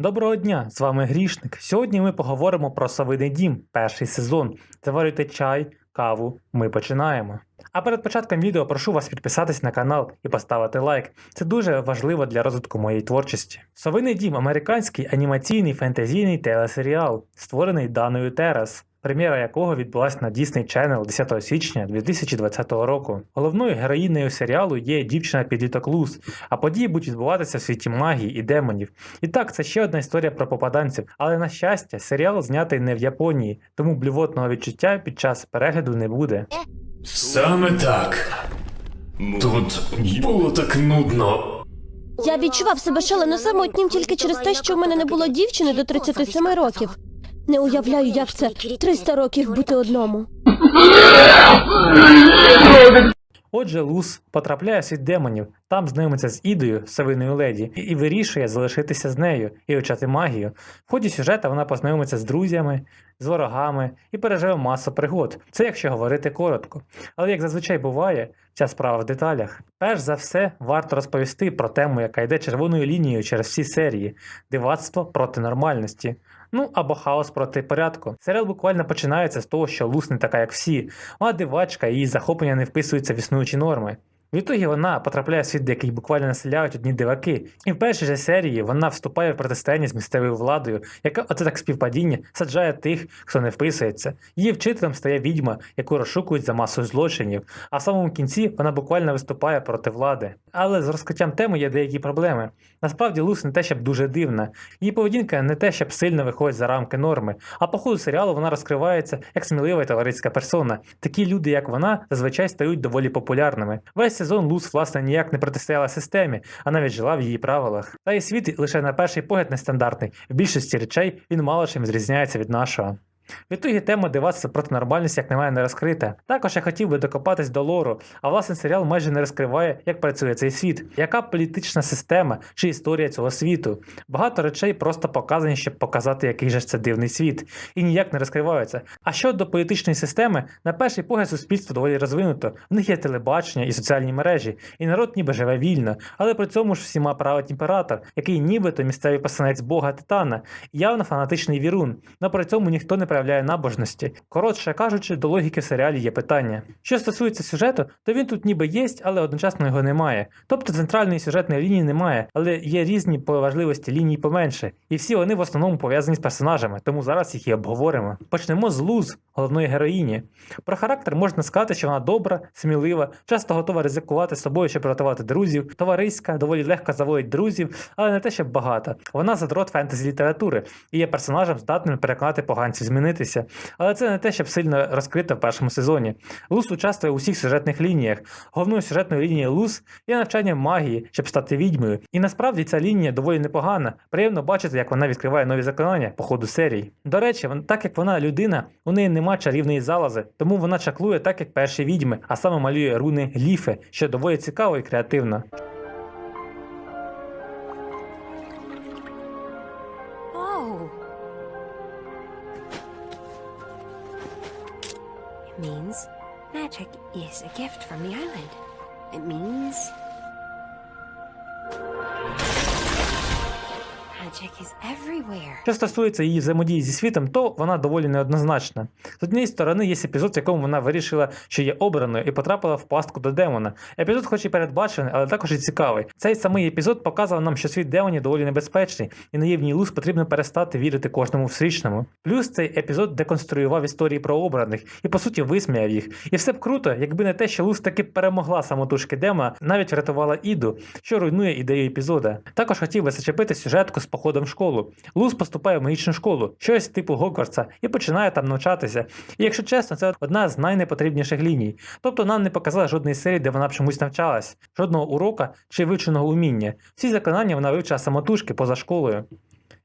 Доброго дня, з вами Грішник. Сьогодні ми поговоримо про Совиний дім, перший сезон. Заварюйте чай, каву. Ми починаємо. А перед початком відео прошу вас підписатись на канал і поставити лайк. Це дуже важливо для розвитку моєї творчості. Совиний дім американський анімаційний фентезійний телесеріал, створений Даною Терас. Прем'єра якого відбулася на Disney Channel 10 січня 2020 року. Головною героїнею серіалу є дівчина підліток Луз, а події будуть відбуватися в світі магії і демонів. І так, це ще одна історія про попаданців, але на щастя, серіал знятий не в Японії, тому блювотного відчуття під час перегляду не буде. Саме так. Тут було так нудно. Я відчував себе шалено самотнім тільки через те, що в мене не було дівчини до 37 років. Не уявляю, як це 300 років бути одному. Отже, Луз потрапляє в світ демонів, там знайомиться з Ідою, Савиною леді, і вирішує залишитися з нею і вивчати магію. В ході сюжета вона познайомиться з друзями, з ворогами і переживе масу пригод. Це якщо говорити коротко. Але як зазвичай буває, ця справа в деталях. Перш за все, варто розповісти про тему, яка йде червоною лінією через всі серії: дивацтво проти нормальності. Ну або хаос проти порядку. Серіал буквально починається з того, що Лус не така, як всі. Вона дивачка, її захоплення не вписуються в існуючі норми. Відтоді вона потрапляє в світ, де який буквально населяють одні диваки. І в першій же серії вона вступає в протистояння з місцевою владою, яка оце так співпадіння саджає тих, хто не вписується. Її вчителем стає відьма, яку розшукують за масою злочинів. А в самому кінці вона буквально виступає проти влади. Але з розкриттям теми є деякі проблеми. Насправді Лус не те, щоб дуже дивна. Її поведінка не те, щоб сильно виходить за рамки норми. А по ходу серіалу вона розкривається як смілива і товариська персона. Такі люди, як вона, зазвичай стають доволі популярними. Весь сезон Лус, власне, ніяк не протистояла системі, а навіть жила в її правилах. Та і світ лише на перший погляд нестандартний. В більшості речей він мало чим зрізняється від нашого. Відтоді тема диватися проти нормальності, як мене, не розкрита. Також я хотів би докопатись до лору, а власне серіал майже не розкриває, як працює цей світ, яка політична система чи історія цього світу. Багато речей просто показані, щоб показати, який же це дивний світ, і ніяк не розкриваються. А щодо політичної системи, на перший погляд суспільство доволі розвинуто. В них є телебачення і соціальні мережі, і народ ніби живе вільно, але при цьому ж всіма править імператор, який нібито місцевий посланець Бога Титана, явно фанатичний вірун, але при цьому ніхто не проявляє набожності. Коротше кажучи, до логіки серіалі є питання. Що стосується сюжету, то він тут ніби є, але одночасно його немає. Тобто центральної сюжетної лінії немає, але є різні по важливості лінії поменше, і всі вони в основному пов'язані з персонажами, тому зараз їх і обговоримо. Почнемо з Луз, головної героїні. Про характер можна сказати, що вона добра, смілива, часто готова ризикувати собою, щоб рятувати друзів, товариська, доволі легко заводить друзів, але не те, щоб багата. Вона задрот фентезі літератури і є персонажем, здатним переконати поганців змінитися. Але це не те, щоб сильно розкрито в першому сезоні. Лус участвує у всіх сюжетних лініях. Головною сюжетною лінією Лус є навчання магії, щоб стати відьмою. І насправді ця лінія доволі непогана. Приємно бачити, як вона відкриває нові заклинання по ходу серії. До речі, так як вона людина, у неї нема чарівної залази, тому вона чаклує так, як перші відьми, а саме малює руни гліфи, що доволі цікаво і креативно. Means magic is a gift from the island. It means. Що стосується її взаємодії зі світом, то вона доволі неоднозначна. З однієї сторони, є епізод, в якому вона вирішила, що є обраною, і потрапила в пастку до демона. Епізод, хоч і передбачений, але також і цікавий. Цей самий епізод показував нам, що світ демонів доволі небезпечний, і наївній луз потрібно перестати вірити кожному встрічному. Плюс цей епізод деконструював історії про обраних і по суті висміяв їх. І все б круто, якби не те, що Луз таки перемогла самотужки демона, навіть врятувала Іду, що руйнує ідею епізода. Також хотів би зачепити сюжетку з походом в школу. Луз поступає в магічну школу, щось типу Гогвартса, і починає там навчатися. І якщо чесно, це одна з найнепотрібніших ліній. Тобто нам не показали жодної серії, де вона б чомусь навчалась, жодного урока чи вивченого уміння. Всі заклинання вона вивчила самотужки поза школою.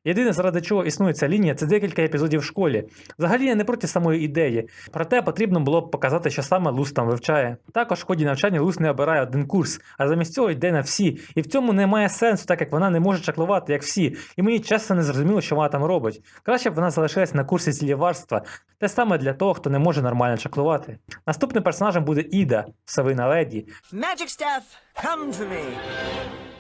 Єдине, заради чого існує ця лінія, це декілька епізодів в школі. Взагалі я не проти самої ідеї, проте потрібно було б показати, що саме Лус там вивчає. Також в ході навчання Лус не обирає один курс, а замість цього йде на всі. І в цьому немає сенсу, так як вона не може чаклувати, як всі. І мені чесно не зрозуміло, що вона там робить. Краще б вона залишилась на курсі зіліварства, те саме для того, хто не може нормально чаклувати. Наступним персонажем буде Іда, Савина Леді, Magic staff, come to me.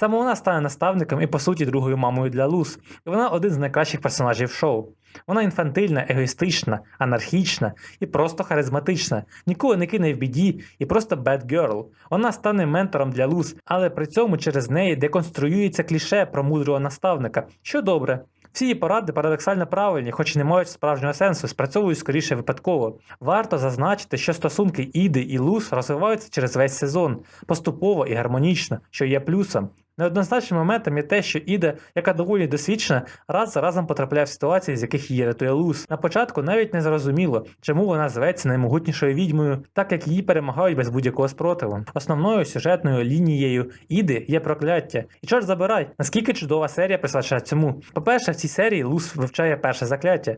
Саме вона стане наставником і по суті другою мамою для Луз. І вона один з найкращих персонажів шоу. Вона інфантильна, егоїстична, анархічна і просто харизматична, нікого не кине в біді і просто bad girl. Вона стане ментором для Луз, але при цьому через неї деконструюється кліше про мудрого наставника, що добре. Всі її поради парадоксально правильні, хоч і не мають справжнього сенсу, спрацьовують скоріше випадково. Варто зазначити, що стосунки Іди і Луз розвиваються через весь сезон, поступово і гармонічно, що є плюсом. Неоднозначним моментом є те, що Іда, яка доволі досвідчена, раз за разом потрапляє в ситуації, з яких її рятує Луз. На початку навіть не зрозуміло, чому вона зветься наймогутнішою відьмою, так як її перемагають без будь-якого спротиву. Основною сюжетною лінією Іди є прокляття. І чорт забирай, наскільки чудова серія присвячена цьому. По-перше, в цій серії Луз вивчає перше закляття.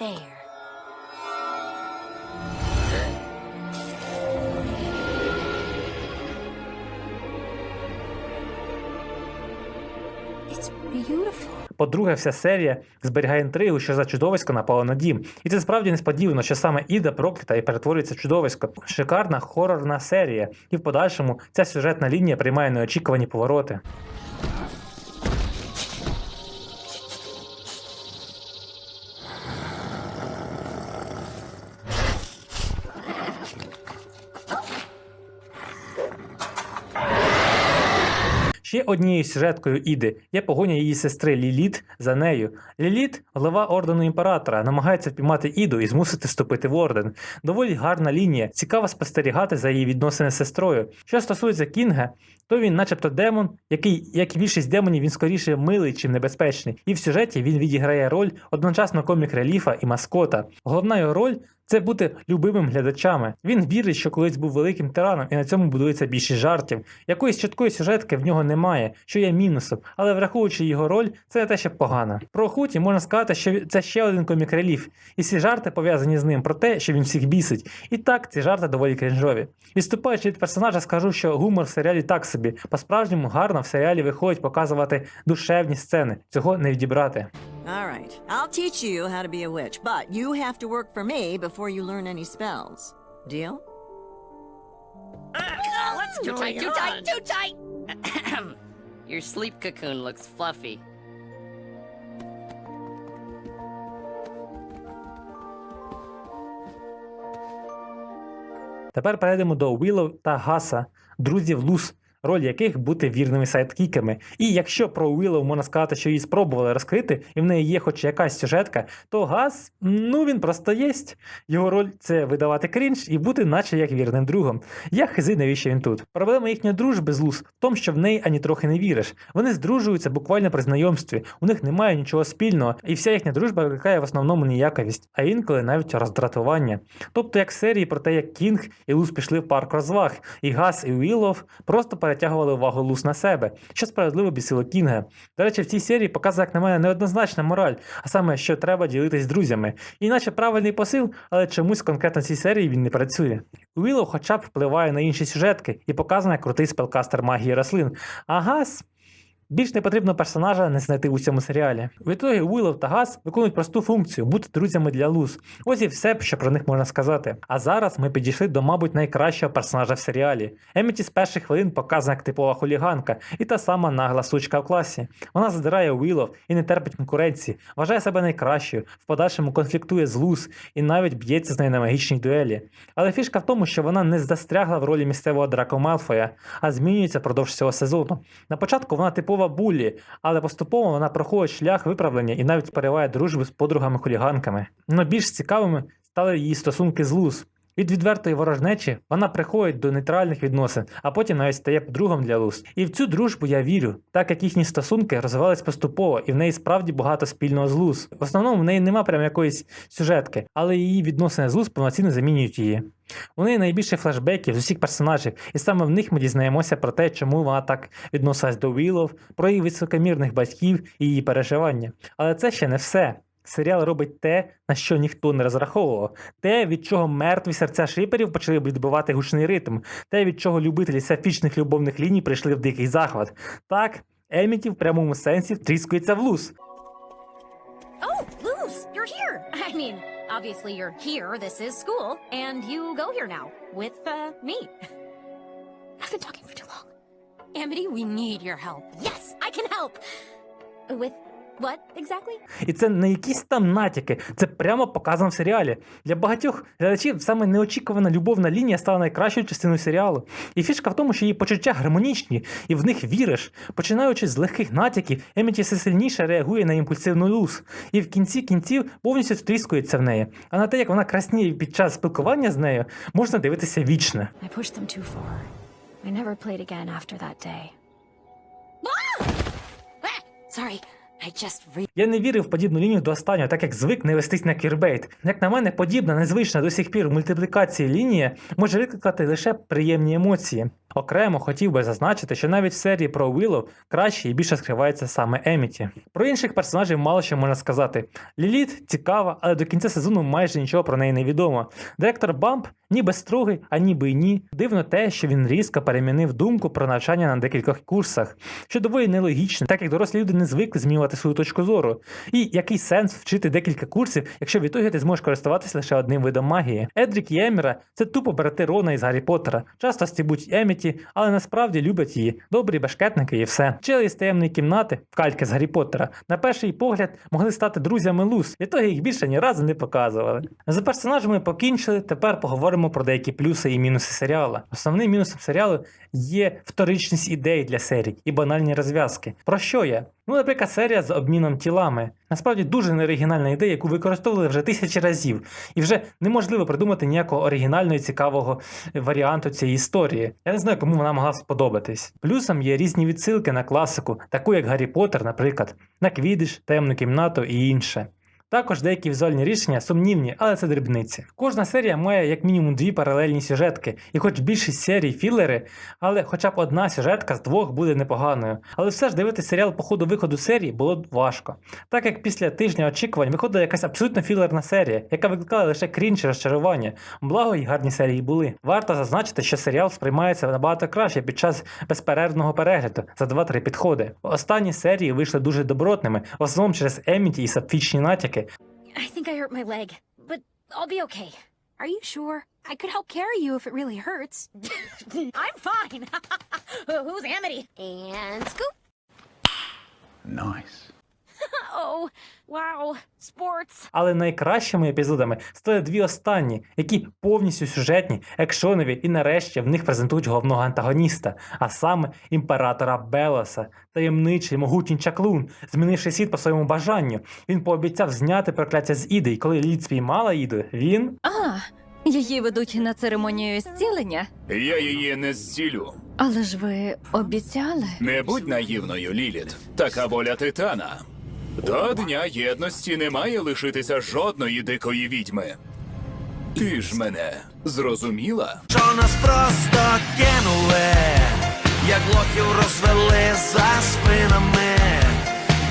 There. По-друге, вся серія зберігає інтригу, що за чудовисько напало на дім. І це справді несподівано, що саме Іда проклята і перетворюється чудовисько. Шикарна хорорна серія, і в подальшому ця сюжетна лінія приймає неочікувані повороти. Ще однією сюжеткою Іди є погоня її сестри Ліліт за нею. Ліліт, голова ордену імператора, намагається впіймати Іду і змусити вступити в орден. Доволі гарна лінія, цікаво спостерігати за її відносини з сестрою. Що стосується Кінга, то він, начебто, демон, який, як і більшість демонів, він скоріше милий, чим небезпечний. І в сюжеті він відіграє роль одночасно комік реліфа і маскота. Головна його роль це бути любимим глядачами. Він вірить, що колись був великим тираном, і на цьому будується більшість жартів. Якоїсь чіткої сюжетки в нього немає, що є мінусом, але враховуючи його роль, це не те, що погано. Про Хуті можна сказати, що це ще один комік реліф, і всі жарти пов'язані з ним про те, що він всіх бісить. І так ці жарти доволі крінжові. Відступаючи від персонажа, скажу, що гумор в серіалі так собі. По-справжньому гарно в серіалі виходить показувати душевні сцени. Цього не відібрати. All right. I'll teach you how to be a witch, but you have to work for me before you learn any spells. Deal? What's too tight, too tight, too tight! Your sleep cocoon looks fluffy. Тепер перейдемо до Уілов та Гаса, друзів Луз, роль яких бути вірними сайдкіками. І якщо про Уілов можна сказати, що її спробували розкрити, і в неї є хоч якась сюжетка, то Гас, ну він просто єсть. Його роль це видавати крінж і бути наче як вірним другом. Я хизи, навіщо він тут. Проблема їхньої дружби з Луз в тому, що в неї ані трохи не віриш. Вони здружуються буквально при знайомстві, у них немає нічого спільного, і вся їхня дружба викликає в основному ніяковість, а інколи навіть роздратування. Тобто, як серії про те, як Кінг і Луз пішли в парк розваг, і Гас і Уілов просто перетягували увагу Луз на себе, що справедливо бісило Кінга. До речі, в цій серії показує, як на мене, неоднозначна мораль, а саме, що треба ділитись з друзями. Іначе правильний посил, але чомусь конкретно в цій серії він не працює. Уілов хоча б впливає на інші сюжетки і показує крутий спелкастер магії рослин. А Більш непотрібного персонажа не знайти у цьому серіалі. В ітогі Уілов та Гас виконують просту функцію бути друзями для Луз. Ось і все, що про них можна сказати. А зараз ми підійшли до, мабуть, найкращого персонажа в серіалі. Еміті з перших хвилин показана як типова хуліганка і та сама нагла сучка в класі. Вона задирає Уілов і не терпить конкуренції, вважає себе найкращою, в подальшому конфліктує з Луз і навіть б'ється з нею на магічній дуелі. Але фішка в тому, що вона не застрягла в ролі місцевого Драко Малфоя, а змінюється впродовж цього сезону. На початку вона типова буллі, але поступово вона проходить шлях виправлення і навіть перериває дружбу з подругами-хуліганками. Но більш цікавими стали її стосунки з Луз. Від відвертої ворожнечі вона приходить до нейтральних відносин, а потім навіть стає другом для Луз. І в цю дружбу я вірю, так як їхні стосунки розвивались поступово, і в неї справді багато спільного з Луз. В основному в неї нема прям якоїсь сюжетки, але її відносини з Луз повноцінно замінюють її. У неї найбільше флешбеків з усіх персонажів, і саме в них ми дізнаємося про те, чому вона так відносилась до Вілов, про її високомірних батьків і її переживання. Але це ще не все. Серіал робить те, на що ніхто не розраховував, те, від чого мертві серця шиперів почали відбивати гучний ритм, те, від чого любителі сафічних любовних ліній прийшли в дикий захват. Так, Еміті в прямому сенсі тріскується в луз. Oh, uh. Amity, we need your help. Yes, I can help. With what exactly? І це не якісь там натяки, це прямо показано в серіалі. Для багатьох глядачів саме неочікувана любовна лінія стала найкращою частиною серіалу. І фішка в тому, що її почуття гармонічні, і в них віриш. Починаючи з легких натяків, Еміті все сильніше реагує на імпульсивну луз, і в кінці кінців повністю втріскується в неї. А на те, як вона красніє під час спілкування з нею, можна дивитися вічно. I pushed them too far. I never played again after that day. Ah, sorry, Я не вірив в подібну лінію до останнього, так як звик не вестись на кірбейт. Як на мене, подібна, незвична до сих пір мультиплікації лінія може викликати лише приємні емоції. Окремо хотів би зазначити, що навіть в серії про Уиллоу краще і більше скривається саме Еміті. Про інших персонажів мало що можна сказати. Ліліт цікава, але до кінця сезону майже нічого про неї не відомо. Директор Бамп ніби строгий, а ніби й ні. Дивно те, що він різко перемінив думку про навчання на декількох курсах, що доволі нелогічно, так як дорослі люди не звикли змінювати свою точку зору. І який сенс вчити декілька курсів, якщо в ітогі ти зможеш користуватися лише одним видом магії? Едрік і це тупо брати Рона із Гаррі Поттера. Часто стібуть Еміті, але насправді люблять її. Добрі башкетники і все. Чили з таємної кімнати, кальки з Гаррі Поттера, на перший погляд могли стати друзями Луз, і того їх більше ні разу не показували. За персонажами покінчили, тепер поговоримо про деякі плюси і мінуси серіала. Основним мінусом серіалу є вторичність ідей для серій і банальні розв'язки. Про що я? Ну, наприклад, серія з обміном тілами. Насправді дуже неоригінальна ідея, яку використовували вже тисячі разів, і вже неможливо придумати ніякого оригінального і цікавого варіанту цієї історії. Я не знаю, кому вона могла сподобатись. Плюсом є різні відсилки на класику, таку як Гаррі Поттер, наприклад, на Квідиш, таємну кімнату і інше. Також деякі візуальні рішення сумнівні, але це дрібниці. Кожна серія має як мінімум дві паралельні сюжетки, і хоч більшість серій філери, але хоча б одна сюжетка з двох буде непоганою. Але все ж дивитися серіал по ходу виходу серії було важко. Так як після тижня очікувань виходила якась абсолютно філерна серія, яка викликала лише крінж і розчарування. Благо й гарні серії були. Варто зазначити, що серіал сприймається набагато краще під час безперервного перегляду за 2-3 підходи. Останні серії вийшли дуже добротними, в основному через Еміті і сапфічні натяки, I think I hurt my leg, but I'll be okay. Are you sure? I could help carry you if it really hurts. I'm fine. Who's Amity? And scoop. Nice. Oh, wow. Sports. Але найкращими епізодами стали дві останні, які повністю сюжетні, екшонові, і нарешті в них презентують головного антагоніста, а саме імператора Белоса, таємничий могутній чаклун, змінивши світ по своєму бажанню. Він пообіцяв зняти прокляття з Іди, і коли Лід спіймала Іду, він А, її ведуть на церемонію зцілення. Я її не зцілю. Але ж ви обіцяли. Не будь наївною, Ліліт. Така воля титана. До Дня єдності не має лишитися жодної дикої відьми. Ти ж мене зрозуміла? Що нас просто кинули, як лохів розвели за спинами,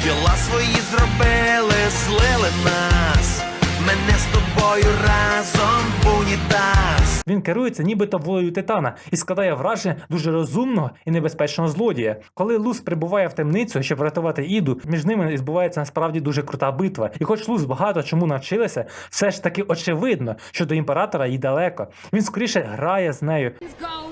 діла свої зробили, злили нас, мене з тобою разом в унітаз. Він керується нібито волею титана і складає враження дуже розумного і небезпечного злодія. Коли Луз прибуває в темницю, щоб врятувати Іду, між ними відбувається насправді дуже крута битва. І хоч Луз багато чому навчилася, все ж таки очевидно, що до імператора їй далеко. Він скоріше грає з нею. Okay.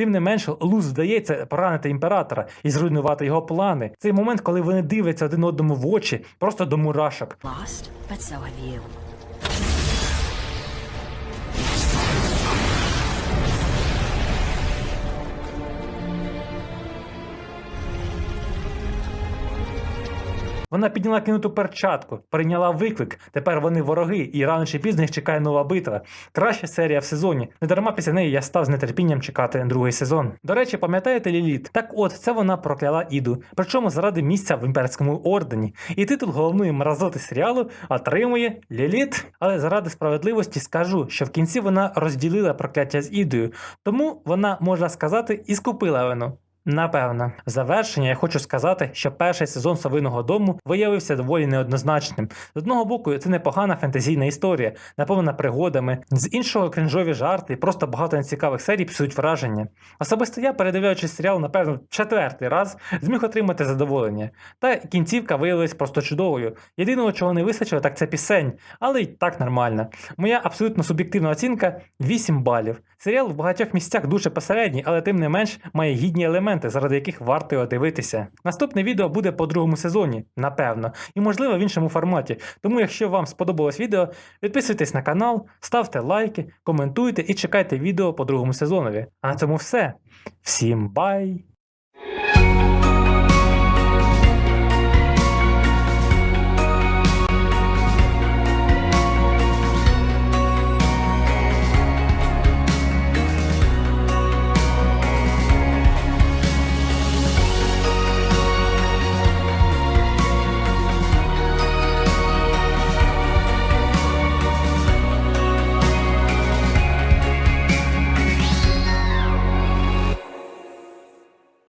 Тим не менше, Луз вдається поранити імператора і зруйнувати його плани. Цей момент, коли вони дивляться один одному в очі, просто до мурашок. Lost, but so have you. Вона підняла кинуту перчатку, прийняла виклик. Тепер вони вороги, і рано чи пізно їх чекає нова битва. Краща серія в сезоні. Недарма після неї я став з нетерпінням чекати другий сезон. До речі, пам'ятаєте Ліліт? Так от, це вона прокляла Іду, причому заради місця в імперському ордені. І титул головної мразоти серіалу отримує Ліліт. Але заради справедливості скажу, що в кінці вона розділила прокляття з Ідою, тому вона, можна сказати, і скупила вину. Напевно, завершення я хочу сказати, що перший сезон Совиного дому виявився доволі неоднозначним. З одного боку, це непогана фентезійна історія, наповнена пригодами, з іншого кринжові жарти і просто багато нецікавих серій псують враження. Особисто я, передивляючись серіал, напевно, четвертий раз зміг отримати задоволення. Та кінцівка виявилась просто чудовою. Єдиного, чого не вистачило, так це пісень, але й так нормально. Моя абсолютно суб'єктивна оцінка 8 балів. Серіал в багатьох місцях дуже посередній, але тим не менш має гідні елементи, заради яких варто дивитися. Наступне відео буде по другому сезоні, напевно, і можливо в іншому форматі. Тому, якщо вам сподобалось відео, підписуйтесь на канал, ставте лайки, коментуйте і чекайте відео по другому сезонові. А на цьому все. Всім бай!